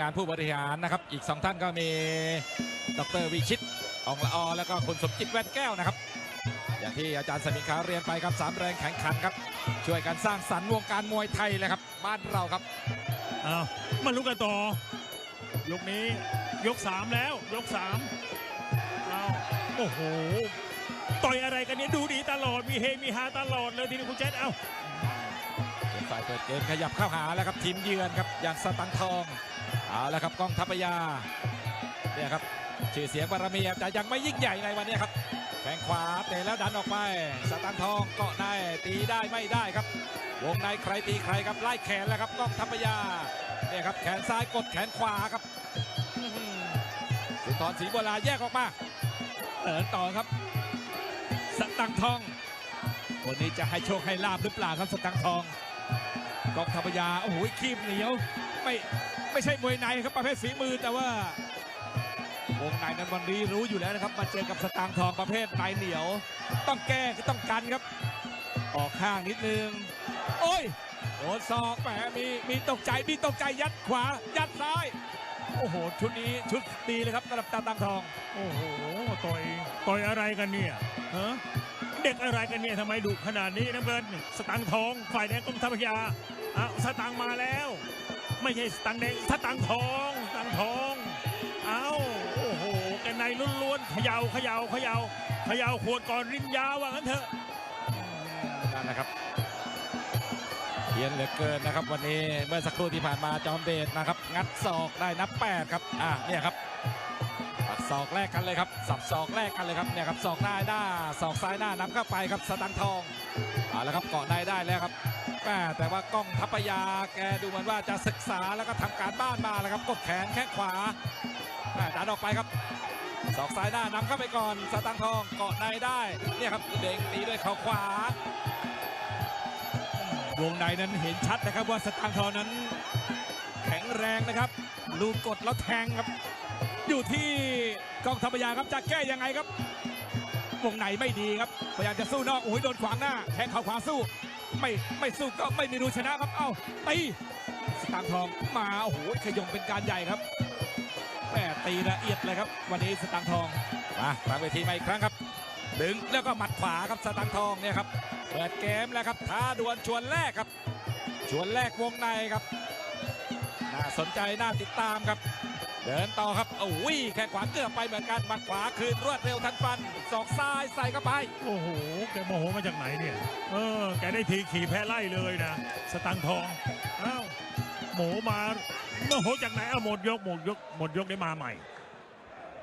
งานผู้บริหารนะครับ อีกสองท่านก็มีดรวิชิตอองละออแล้วก็คุณสมจิตแว่นแก้วนะครับ อย่างที่อาจารย์สมิงขาเรียนไปครับสามแรงแข่งขันครับ ช่วยกันสร้างสรรค์วงการมวยไทยเลยครับบ้านเราครับเอามาลุ้นกันต่อยกนี้ยกสามแล้วยกสามเอาโอ้โห ต่อยอะไรกันเนี่ยดูดีตลอดมีเฮมีฮาตลอดเลยทีนี้คุณเจษเอ้าเป็นฝ่ายเปิดเกมขยับเข้าหาแล้วครับทีมเยือนครับอย่างสตังค์ทอง เอาแล้วครับกองทัพพยาเนี่ยครับชื่อเสียงบารมีอาจะยังไม่ยิ่งใหญ่ในวันนี้ครับแข้งขวาเตะแล้วดันออกไปสตังทองเกาะในตีได้ไม่ได้ครับ วงในใครตีใครครับไล่แขนแล้วครับกองทัพพยาเนี่ยครับแขนซ้ายกดแขนขวาครับอื้อหือสุนทรศรีโบราแยกออกมาเดินต่อครับ สตังทอง วันนี้จะให้โชคให้ลาบหรือเปล่าครับสตังทอง กองทัพยาโอ้โหคีบเหนียว ไม่ไม่ใช่มวยในครับประเภทฝีมือแต่ว่าวงในนั้นวันนี้รู้อยู่แล้วนะครับมาเจอกับสตางทองประเภทในเหนียว ต้องแก้ก็ต้องกันครับ ออกข้างนิดนึง โอ้ยโดนศอกแหมมีมีตกใจมีตกใจยัดขวา ยัดซ้าย โอ้โห ชุดนี้ชุดดีเลยครับสำหรับตาตังทอง โอ้โหต่อยต่อยอะไรกันเนี่ยฮะ เด็กอะไรกันเนี่ยทำไมดุขนาดนี้น้ำเงิน สตังทองฝ่ายแดงกรมทัพพระยาอ้าวสตังมาแล้ว ไม่ใช่สตังแดงสตังทองสตังทองเอ้าโอ้โหกันในล้วนๆเขย่าเขย่าเขย่าเขย่าขวดก่อนริมยาวว่างั้นเถอะนั่นนะครับเพียนเหลือเกินนะครับ วันนี้เมื่อสักครู่ที่ผ่านมาจอมเดชนะครับ งัดศอกได้นับแปดครับ อ่าเนี่ยครับ ศอกแรกกันเลยครับ สับศอกแรกกันเลยครับเนี่ยครับศอกหน้าหน้าศอกซ้ายหน้านำเข้าไปครับสตังทองเอาละครับเกาะในได้แล้วครับแม่แต่ว่ากล้องทัพยาแกดูเหมือนว่าจะศึกษาแล้วก็ทำการบ้านมาแล้วครับกดแขนแข้งขวาแม่ดันออกไปครับศอกซ้ายหน้านำเข้าไปก่อนสตังทองเกาะในได้เนี่ยครับเด้งตีด้วยเข่าขวาวงในนั้นเห็นชัดนะครับว่าสตางทองนั้น แข็งแรงนะครับลูกกดแล้วแทงครับ อยู่ที่กองทัพพยาครับจะแก้ยังไงครับวงในไม่ดีครับพยายามจะสู้นอกโอ้ยโดนขวางหน้าแทงเข่าขวาสู้ ไม่ไม่สู้ก็ไม่มีรูชนะครับเอ้าตีสตางทองมาโอ้โหขยงเป็นการใหญ่ครับแม่ตีละเอียดเลยครับ วันนี้สตางทองมากลางเวทีมาอีกครั้งครับ ดึงแล้วก็หมัดขวาครับสตังทองเนี่ยครับเปิดเกมแล้วครับท้าดวลชวนแรกครับ ชวนแรกวงในครับ น่าสนใจน่าติดตามครับ เดินต่อครับโอ้ยแค่ขวาเกือบไปเหมือนกันหมัดขวาคืนรวดเร็วทันฟันศอกซ้ายใส่เข้าไป โอ้โห แกโมโหมาจากไหนเนี่ย เออ แกได้ทีขี่แพ้ไล่เลยนะ สตังค์ทองอ้าวโหมมาโมโหจากไหนเอาหมดยกหมดยกหมดยกได้มาใหม่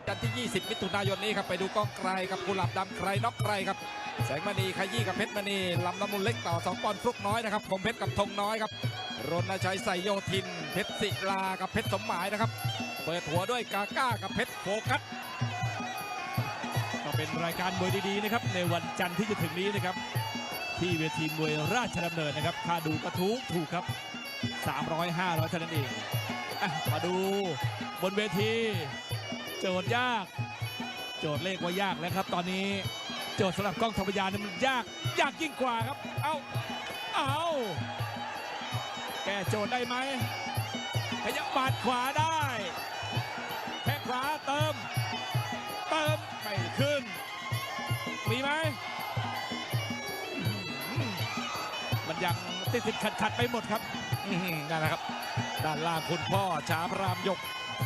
จันทร์ที่ 20 มิถุนายนนี้ครับ ไปดูกองไกลกับกุหลาบดำใครน็อกใครครับ แสงมณีขยี้กับเพชรมณีลำน้ำมูลเล็กต่อสองปอนด์ฟลุกน้อยนะครับคมเพชรกับธงน้อยครับ รณชัยใสโยธิน เพชรศิลากับเพชรสมหมายนะครับ เปิดหัวด้วยกาก้ากับเพชรโฟกัสก็เป็นรายการมวยดีๆนะครับในวันจันทร์ที่จะถึงนี้นะครับ ที่เวทีมวยราชดำเนินนะครับค่าดูก็ถูกถูกครับ 300 500เท่านั้นเองอะมาดูบนเวที โจทย์ยาก โจทย์เลขว่ายากแล้วครับ ตอนนี้โจทย์สำหรับกล้องธรรมยานนั้นมันยากยากยิ่งกว่าครับ เอาเอา โจทย์ได้ไหมขยับบาดขวาได้แข้ขวาเติม เติมไม่ขึ้น มีไหมมันยังติดติดขัดขัดไปหมดครับนั่นแหละครับ ด้านล่างคุณพ่อฉาพรามยก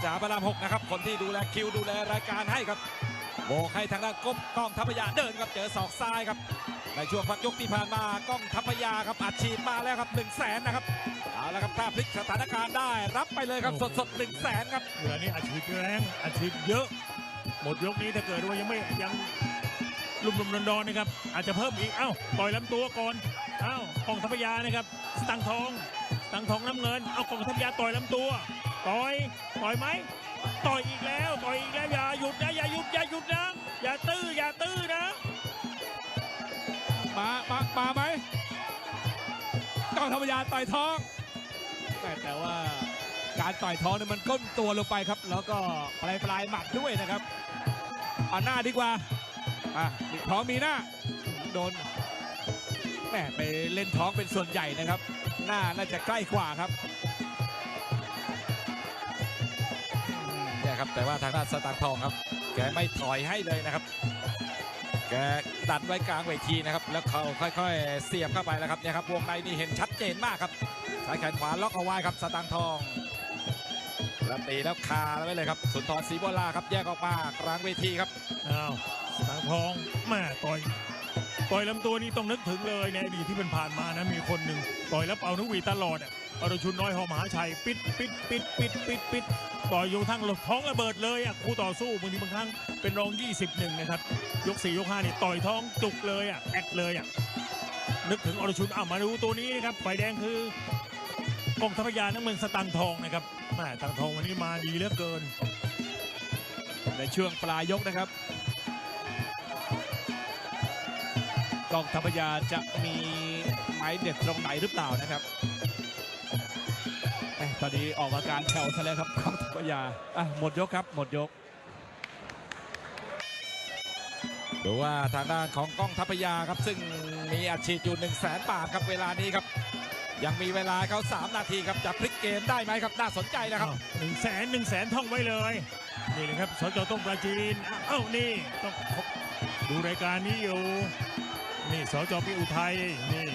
ฉาพรามหกนะครับ คนที่ดูแลคิวดูแลรายการให้ครับโบกให้ทางด้านก้มกล้องทัพยาเดินครับเจอศอกซ้ายครับในช่วงพักยกที่ผ่านมากล้องทัพยาครับอัดฉีดมาแล้วครับ1นึ่งแสนนะครับ เอาละครับถ้าพลิกสถานการณ์ได้รับไปเลยครับสดสดๆหนึ่งแสนครับเวลานี้อาชีพแรงอาชีพเยอะ หมดยกนี้ถ้าเกิดว่ายังไม่ยังลุ่มๆดอนๆนะครับ อาจจะเพิ่มอีก เอ้าต่อยลำตัวก่อนเอ้ากองทัพยานะครับสตังค์ทองสตังค์ทองน้ำเงินเอากองทัพยาต่อยลำตัวต่อยต่อยไหมต่อยอีกแล้วต่อยอีกแล้วอย่าหยุดนะอย่าหยุดอย่าหยุดนะอย่าตื้ออย่าตื้อนะมามามาไหมกล้องธรรมยานต่อยท้อง แต่แต่ว่าการต่อยท้องเนี่ยมันก้มตัวลงไปครับ แล้วก็ปลายปลายหมัดด้วยนะครับเอาหน้าดีกว่าอะท้องมีหน้าโดนแหมไปเล่นท้องเป็นส่วนใหญ่นะครับ หน้าน่าจะใกล้กว่าครับนะครับแต่ว่าทางด้านสตางค์ทองครับแกไม่ถอยให้เลยนะครับ แกดันไว้กลางเวทีนะครับ แล้วเขาค่อยๆ เสียบเข้าไปแล้วครับเนี่ยครับวงในนี่เห็นชัดเจนมากครับใช้แขนขวาล็อกเอาไว้ครับสตางค์ทองแล้วตีแล้วคาไว้เลยครับสุนทรศรีบัวลาครับแยกออกมากลางเวทีครับอ้าวสตางค์ทองแม่ต่อยต่อยลำตัวนี้ต้องนึกถึงเลยในอดีตที่เป็นผ่านมานะมีคนหนึ่งต่อยแล้วเอานุวีตลอดอะ อรชุนน้อยหอมหาชัยปิดปิดปิดปิดปิดปิดต่อยอยู่ทั้งท้องระเบิดเลยอะคู่ต่อสู้บางทีบางครั้งเป็นรอง 21 นะครับ ยก 4 ยก5นี่ยต่อยท้องจุกเลยอะแอดเลยอะนึกถึงอรชุนอะมาดูตัวนี้นะครับไฟแดงคือกองทัพยาน้ำเมืองสตังทองนะครับแม่ตังทองวันนี้มาดีเหลือเกิน ในช่วงปลายยกนะครับกองทัพยาจะมีไม้เด็ดตรงไหนหรือเปล่านะครับ ตอนนี้ออกอาการแผ่วซะแล้วครับกองทัพยาอะหมดยกครับ หมดยก ดูว่าทางด้านของกล้องทัพยาครับ ซึ่งมีอัดฉีดอยู่1 0 0 0 0แสนบาทครับเวลานี้ครับ ยังมีเวลาเขา3 นาทีครับจะพลิกเกมได้ไหมครับ น่าสนใจนะครับหนึ่งแสนหนึ่งแสนท่องไว้เลย นี่นะครับสจต้งปราจีนเอ้านี่ต้องดูรายการนี้อยู่นี่สจพี่อุทัยนี่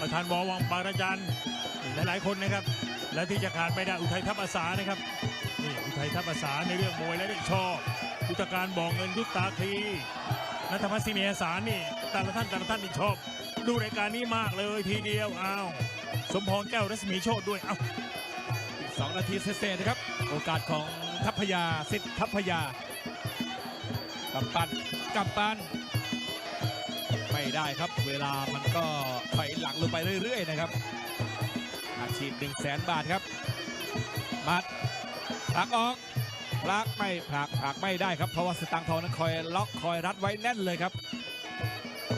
ประธานบอวังบางระจันนี่หลายๆคนนะครับ และที่จะขาดไม่ได้อุทัยทัพอาสานะครับนี่อุทัยทัพอาสาในเรื่องมวยและเรื่องชอบยุทธการบ่อเงินยุทธตาคลีนัทพัฒน์สิเนียสารนี่แต่ละท่านแต่ละท่านนี่ชอบ ดูรายการนี้มากเลยทีเดียวอ้าวสมพรแก้วรัศมีโชตด้วยเอ้าสองนาทีเศษๆนะครับ โอกาสของทัพพยาสิทธิ์ทัพพยากำปั้นกำปั้นไม่ได้ครับ เวลามันก็ถอยหลังลงไปเรื่อยๆนะครับ อาชีพหนึ่งแสนบาทครับมัดผลักออกผลักไม่ผลักผลักไม่ได้ครับ เพราะว่าสตังค์ทองนั้นคอยล็อกคอยรัดไว้แน่นเลยครับ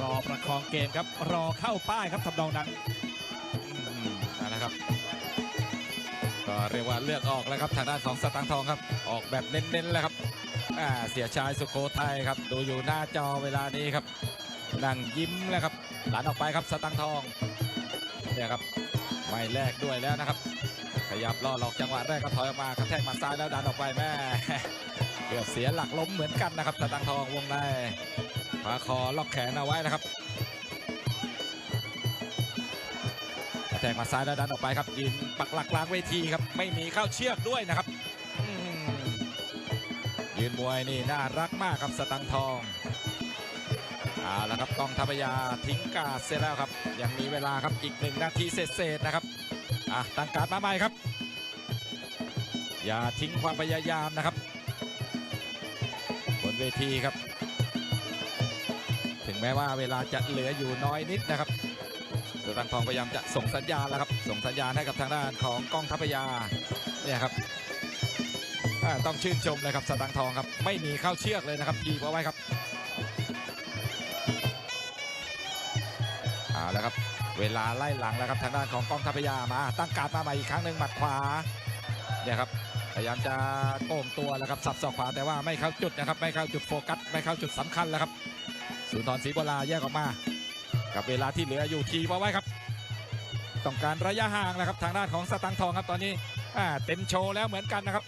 รอประคองเกมครับ รอเข้าป้ายครับทำนองนั้นนะครับ ก็เรียกว่าเลือกออกแล้วครับทางด้านของสตังค์ทองครับ ออกแบบเน้นๆแล้วครับอ่าเสียชายสุโขทัยครับ ดูอยู่หน้าจอเวลานี้ครับนั่งยิ้มแล้วครับ หลานออกไปครับสตังทองเนี่ยครับ ไม่แลกด้วยแล้วนะครับ ขยับล่อหลอกจังหวะแรกก็ถอยออกมากระแทกหมาซ้ายแล้วดันออกไปแม่เกือบเสียหลักล้มเหมือนกันนะครับสตังทองวงในพาคอล็อกแขนเอาไว้นะครับกระแทกมาซ้ายแล้วดันออกไปครับยืนปักหลักกลางเวทีครับไม่มีเข้าเชือกด้วยนะครับยืนมวยนี่น่ารักมากครับสตังทอง เอาละครับกองทัพยาทิ้งกาดเสร็จแล้วครับ ยังมีเวลาครับอีกหนึ่งนาทีเศษๆนะครับอะตั้งการดมาใหม่ครับ อย่าทิ้งความพยายามนะครับ บนเวทีครับ ถึงแม้ว่าเวลาจะเหลืออยู่น้อยนิดนะครับสตังค์ทองพยายามจะส่งสัญญาณแล้วครับ ส่งสัญญาณให้กับทางด้านของกองทัพยาเนี่ยครับต้องชื่นชมเลยครับสตังค์ทองครับ ไม่มีเข้าเชือกเลยนะครับทีบเอาไว้ครับ เอาแล้วครับ เวลาไล่หลังแล้วครับทางด้านของกองทัพยามา ตั้งการมาใหม่อีกครั้งหนึ่งหมัดขวาเนี่ยครับพยายามจะโก่งตัวแล้วครับสับศอกขวาแต่ว่าไม่เข้าจุดนะครับไม่เข้าจุดโฟกัสไม่เข้าจุดสำคัญแล้วครับสุนทรศรีโบวลาแยกออกมากับเวลาที่เหลืออยู่ทีเอาไว้ครับ ต้องการระยะห่างนะครับทางด้านของสตังทองครับตอนนี้อ่าเต็มโชว์แล้วเหมือนกันนะครับ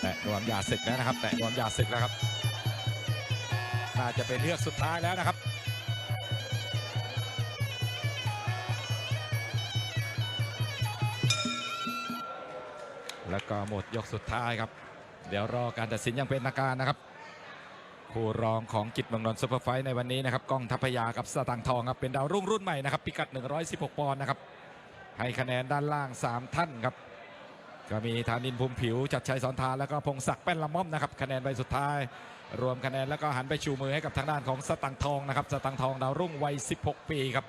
แตะรวมยาศึกแล้วนะครับ แตะรวมยาศึกแล้วครับ น่าจะเป็นเลือกสุดท้ายแล้วนะครับแล้วก็หมดยกสุดท้ายครับ เดี๋ยวรอการตัดสินอยังเป็นทางการนะครับ คู่รองของกิจเมืองนนท์ซุปเปอร์ไฟในวันนี้นะครับก้องทัพยากับสตังทองครับเป็นดาวรุ่งรุ่นใหม่นะครับพิกัด 116 ปอนด์นะครับให้คะแนนด้านล่าง 3 ท่านครับ ก็มีธานินภูมิผิว จัดชัยสอนทานแล้วก็พงศักดิ์แป้นละม่อมนะครับคะแนนใบสุดท้าย รวมคะแนนแล้วก็หันไปชูมือให้กับทางด้านของสตังทองนะครับสตังทองดาวรุ่งวัย 16 ปีครับ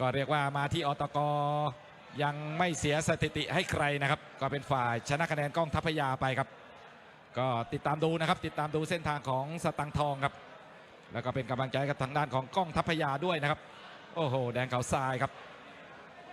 ก็เรียกว่ามาที่อตกยังไม่เสียสถิติให้ใครนะครับ ก็เป็นฝ่ายชนะคะแนนกล้องทัพยาไปครับ ก็ติดตามดูนะครับ ติดตามดูเส้นทางของสตังทองครับ แล้วก็เป็นกำลังใจกับทางด้านของกล้องทัพยาด้วยนะครับ โอ้โห แดงเขาทรายครับ